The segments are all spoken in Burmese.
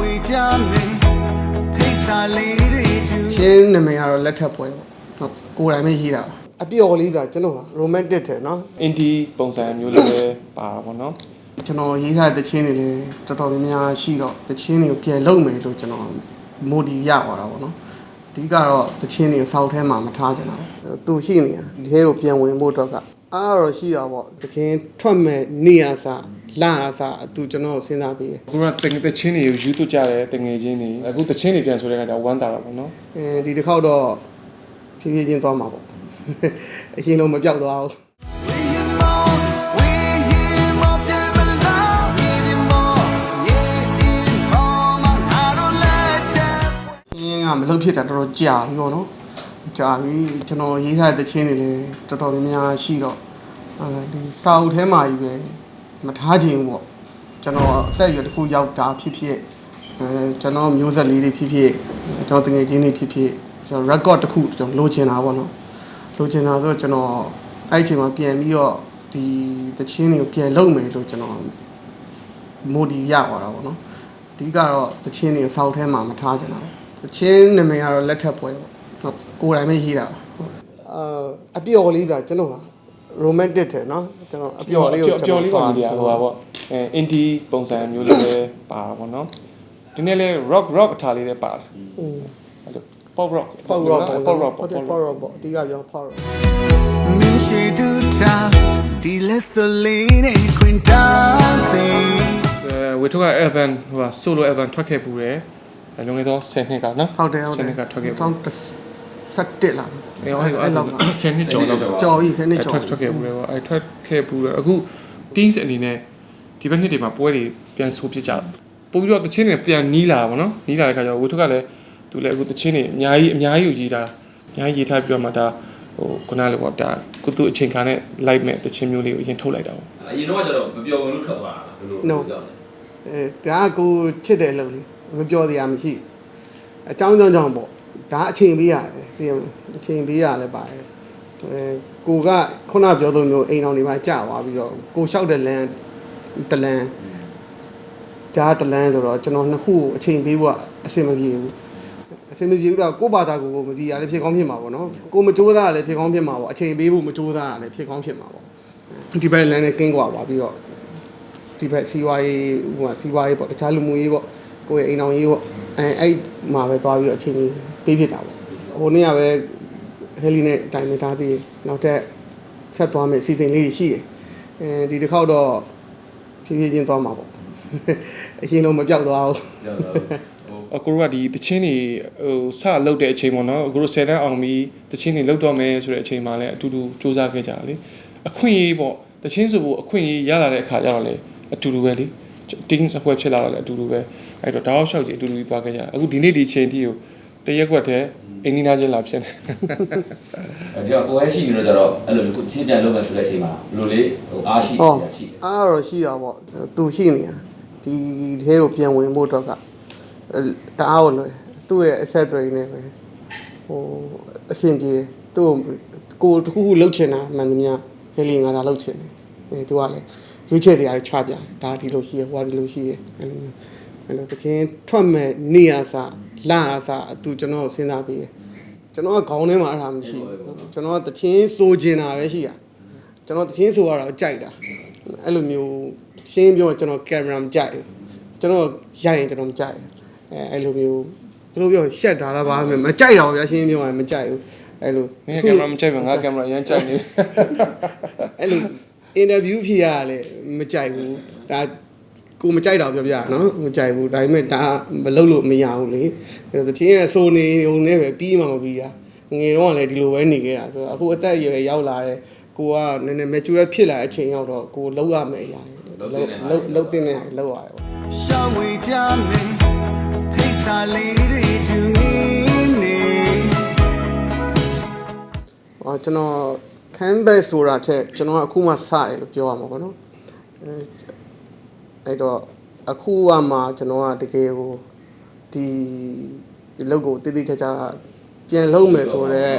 ဝေးကြမယ်ဖိတ်စာလေးတွေတူချင်းနာမည်ကတော့လက်ထပ်ပွဲပေါ့ဟုတ်ကိုယ်တိုင်ပဲရေးတာပါအပျော်လေးကကျွန်တော်က romantic တယ်နော်အင်တီပုံစံမျိုးလေးပဲပါတာပေါ့နော်ကျွန်တော်ရေးထားတဲ့သချင်းတွေလည်းတော်တော်များများရှိတော့သချင်းတွေကိုပြန်လုပ်မယ်လို့ကျွန်တော်မိုဒီရပါတော့ဗောနော်အဓိကတော့သချင်းတွေစောက်ထဲမှာမထားကြတော့သူရှိနေတာဒီထဲကိုပြန်ဝင်ဖို့တော့ကအားတော့ရှိတာပေါ့သချင်းထွက်မဲ့နေရစာ လာအစာသူကျွန်တော်ကိုစဉ်းစားပေးတယ်အခုကတငယ်တချင်းတွေကိုယူသွကြတယ်တငယ်ချင်းတွေအခုတချင်းတွေပြန်ဆိုတဲ့အခါကျဝမ်းတာတာပေါ့နော်အဲဒီတစ်ခေါက်တော့ဖြည်းဖြည်းချင်းသွားမှာပေါ့အရင်လုံးမပြောက်သွားဘူး We hear more, we hear more, damn it, love, we hear more, yeah, in home, I don't let them. ရင်းကမလုပ်ဖြစ်တာတော်တော်ကြာပြီပေါ့နော်ကြာပြီကျွန်တော်ရေးထားတဲ့သချင်းတွေလည်းတော်တော်များများရှိတော့အဲဒီစာအုပ်ထဲမှာကြီးပဲ မထားခြင်းဘူးပေါ့ကျွန်တော်အသက်အရွယ်တစ်ခုရောက်တာဖြစ်ဖြစ်အဲကျွန်တော်မျိုးဆက်လေးတွေဖြစ်ဖြစ်ကျွန်တော်တငယ်ချင်းတွေဖြစ်ဖြစ်ကျွန်တော် record တစ်ခုကျွန်တော်လိုချင်တာပေါ့နော်လိုချင်တာဆိုတော့ကျွန်တော်အဲ့ဒီအချိန်မှာပြန်ပြီးတော့ဒီသချင်းတွေကိုပြန်လုပ်မယ်လို့ကျွန်တော်မိုဒီရပါတော့ဗောနော်အဓိကတော့သချင်းတွေစောက်ထဲမှာမထားကြတာသချင်းနာမည်ကတော့လက်ထပ်ပွဲပေါ့ဟုတ်ကိုယ်တိုင်ပဲရေးတာပါဟုတ်အာအပျော်လေးကကျွန်တော်က romantic တယ်နော်ကျွန်တော်အပျော်လေးကိုအပျော်လေးပါနေတယ်ဟိုပါပေါ့အဲအင်တီပုံစံမျိုးလေးပဲပါတာပေါ့နော်ဒီနေ့လဲ rock rock အထားလေးလည်းပါတယ်อืมအဲ့လို pop rock pop rock ပေါ့ pop rock ဟုတ်တယ် pop rock ပေါ့အဓိကပြော pop rock မင်းရှိတူတာဒီလက်စလေးနဲ့ခွင်တာပေအဲဝေထုတ်က album ဟိုက solo album ထွက်ခဲ့ပူတယ်အဲလွန်ခဲ့သော10နှစ်ကနော်ဟုတ်တယ်ဟုတ်တယ်10နှစ်ကထွက်ခဲ့ပူ 2017လားအဲဟိုအဲ့လောက်10နှစ်ကျော်လောက်ကြော်ပြီ10နှစ်ကြော်ထွက်ထွက်ခဲ့ပူတယ်ပေါ့အဲထွက်ခဲ့ပူတယ်အခု Kings အနေနဲ့ဒီဘက်နှစ်တွေမှာပွဲတွေပြန်ဆိုးဖြစ်ကြတယ်ပို့ပြီးတော့တချင်းတွေပြန်နီးလာပါတော့နီးလာတဲ့ခါကျတော့ဝေထုတ်ကလည်းသူလည်းအခုတချင်းတွေအများကြီးအများကြီးကိုရေးတာအများကြီးရေးထားပြီးတော့မှဒါဟိုခုနလိုပေါ့ဒါကုသူအချိန်ခါနဲ့ live မဲ့တချင်းမျိုးလေးကိုအရင်ထုတ်လိုက်တာပေါ့အရင်တော့ကျတော့မပြောဝင်လို့ထွက်သွားတာဘယ်လို No ပြောလဲအဲဒါကကိုချစ်တယ်လို့လေမပြောသေးရမရှိအကြောင်းကြောင်းကြောင့်ပေါ့ဒါအချိန်ပေးရတယ် သိရမလားအချိန်ပေးရလဲပါတယ်အဲကိုကခုနပြောသလိုမျိုးအိမ်အောင်တွေမှာကြာသွားပြီးတော့ကိုလျှောက်တဲ့လမ်းတလန်းဂျားတလန်းဆိုတော့ကျွန်တော်နှစ်ခုကိုအချိန်ပေးဖို့အဆင်မပြေဘူးအဆင်မပြေဘူးဆိုတော့ကိုယ့်ဘာသာကိုကိုမကြည့်ရလဲဖြစ်ကောင်းဖြစ်မှာပေါ့နော်ကိုမကြိုးစားရလဲဖြစ်ကောင်းဖြစ်မှာပေါ့အချိန်ပေးဖို့မကြိုးစားရလဲဖြစ်ကောင်းဖြစ်မှာပေါ့ဒီဘက်လမ်းနဲ့ကင်းကွာပါပြီးတော့ဒီဘက်စီးပွားရေးဟိုကစီးပွားရေးပေါ့တခြားလူမှုရေးပေါ့ကိုယ့်ရဲ့အိမ်အောင်ရေးပေါ့အဲအဲ့မှာပဲသွားပြီးတော့အချိန်ကြီးပေးဖြစ်တာပေါ့ ဟိုနေ့ကပဲဟယ်လီနဲ့တိုင်မထားသေးနောက်ထပ်ဆက်သွားမယ်အစီအစဉ်လေးရှိတယ်အဲဒီတစ်ခေါက်တော့ဖြည်းဖြည်းချင်းသွားမှာပေါ့အရင်လုံးမပြောက်သွားဘူးပြောတော့ဟိုအကိုတို့ကဒီတချင်းတွေဟိုစလုတ်တဲ့အချိန်ပေါ့နော်အကိုတို့10တန်းအောင်ပြီးတချင်းတွေလုတ်တော့မယ်ဆိုတဲ့အချိန်မှာလည်းအတူတူစူးစမ်းခဲ့ကြတာလေအခွင့်အရေးပေါ့တချင်းဆိုဖို့အခွင့်အရေးရလာတဲ့အခါကျတော့လေအတူတူပဲလေတင်းစပွဲဖြစ်လာတော့လေအတူတူပဲအဲ့တော့တောက်လျှောက်ကြီးအတူတူကြီးသွားခဲ့ကြတာအခုဒီနေ့ဒီချိန်ထိကိုတရက်ကွက်တည်း အိန္ဒိနာချင်းလာဖြစ်နေအဲဒီတော့ကိုယ်ရဲ့ရှိနေတော့ကျတော့အဲ့လိုကိုချင်းပြန်လုပ်မယ်ဆိုတဲ့အချိန်မှာဘယ်လိုလေးဟိုအားရှိဟောတယ်ရှိတယ်အားတော့ရှိတာပေါ့သူရှိနေတာဒီထဲကိုပြန်ဝင်ဖို့တော့ကအဲတအားကိုလွယ်သူ့ရဲ့ asset တွေနဲ့ပဲဟိုအဆင်ပြေတယ်သူ့ကိုကိုတစ်ခုခုလှုပ်ချင်တာမှန်သမျှဟဲလီငါဒါလှုပ်ချင်တယ်အဲသူကလည်းရွေးချယ်စရာတွေချပြတယ်ဒါဒီလိုရှိရဟိုကဒီလိုရှိရအဲ့လိုမျိုးအဲ့လိုတချင်းထွက်မဲ့နေရစာ လာအစာသူကျွန်တော်ကိုစဉ်းစားပေးတယ်ကျွန်တော်ကခေါင်းထဲမှာအဲ့ဒါမရှိဘူးကျွန်တော်ကတချင်းစိုးကျင်တာပဲရှိတာကျွန်တော်တချင်းဆိုရတော့ကြိုက်တာအဲ့လိုမျိုးရှင်းပြောရင်ကျွန်တော်ကင်မရာမကြိုက်ဘူးကျွန်တော်ရိုက်ရင်ကျွန်တော်မကြိုက်ဘူးအဲအဲ့လိုမျိုးဘယ်လိုပြောရှက်တာလားဗာမကြိုက်တော့ဗျာရှင်းပြောရင်မကြိုက်ဘူးအဲ့လိုမင်းကင်မရာမချိုက်ဘူးငါကင်မရာရမ်းချိုက်နေအဲ့လိုအင်တာဗျူးဖြေရလဲမကြိုက်ဘူးဒါ ကိုမကြိုက်တော့ပြောပြနော်မကြိုက်ဘူးဒါပေမဲ့ဒါမလုပ်လို့မရဘူးလေအဲ့တော့တချင်းရဲ့ဆိုနေုံနဲ့ပဲပြီးမှမပြီးတာငယ်တော့ကလည်းဒီလိုပဲနေခဲ့တာဆိုတော့အခုအသက်အရွယ်ရောက်လာတဲ့ကိုကနည်းနည်း mature ဖြစ်လာတဲ့အချိန်ရောက်တော့ကိုလောက်ရမယ်အရာတွေလောက်လောက်တင်နေလောက်ရတယ်ပေါ့ရှောင်းဝေးကြမယ်ဖိတ်စာလေးတွေတူမီနေ။အော်ကျွန်တော် canvas ဆိုတာထက်ကျွန်တော်ကအခုမှစတယ်လို့ပြောရမှာပေါ့နော်။ အဲအဲ့တော့အခုကမှကျွန်တော်ကတကယ်ကိုဒီဒီလုပ်ကိုတိတိကျကျပြန်လုပ်မယ်ဆိုတော့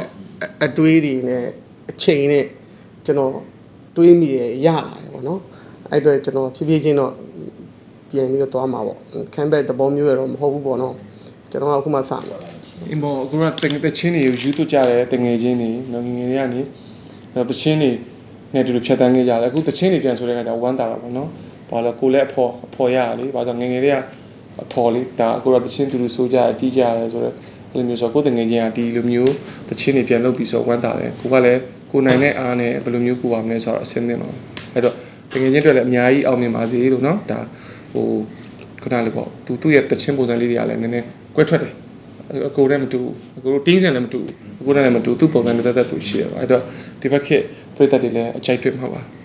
အတွေးတွေနဲ့အချိန်နဲ့ကျွန်တော်တွေးမိရရလာတယ်ပေါ့နော်။အဲ့အတွက်ကျွန်တော်ဖြည်းဖြည်းချင်းတော့ပြန်ပြီးတော့သွားမှာပေါ့ခန်းဘက်သဘောမျိုးရတော့မဟုတ်ဘူးပေါ့နော်ကျွန်တော်ကအခုမှစမှာအင်းဘောအခုကတငယ်တချင်းတွေကိုယူသွကြတယ်တငယ်ချင်းတွေနော်ငယ်ငယ်တွေကနေတော့တချင်းတွေနဲ့တူတူဖြတ်တန်းခဲ့ကြတယ်အခုတချင်းတွေပြန်ဆိုတဲ့အခါကျဝမ်းတာတာပေါ့နော် ဘာလို့ကိုလည်းအဖော်အဖော်ရရလေဘာလို့ငယ်ငယ်တွေကအဖော်လေးဒါအခုတော့တချင်းတူတူဆိုကြတယ်တီးကြတယ်ဆိုတော့အဲ့လိုမျိုးဆိုကိုယ်တငယ်ချင်းကဒီလိုမျိုးတချင်းတွေပြန်လုပ်ပြီးဆိုဝမ်းတာတယ်ကိုကလည်းကိုနိုင်တဲ့အားနဲ့ဘယ်လိုမျိုးကိုပါမလဲဆိုတော့အစင်းသင်းပါအဲ့တော့တငယ်ချင်းတွေလည်းအများကြီးအောင်မြင်ပါစေလို့နော်ဒါဟိုခုနလေးပေါ့သူသူ့ရဲ့တချင်းပုံစံလေးတွေကလည်းနည်းနည်းကွဲထွက်တယ်အကိုလည်းမတူဘူးအကိုတင်းစင်လည်းမတူဘူးအကိုလည်းမတူသူ့ပုံစံနဲ့သက်သက်သူရှိရပါအဲ့တော့ဒီဘက်ခေတ်ပြည်သက်တွေလည်းအကြိုက်တွေ့မှာပါ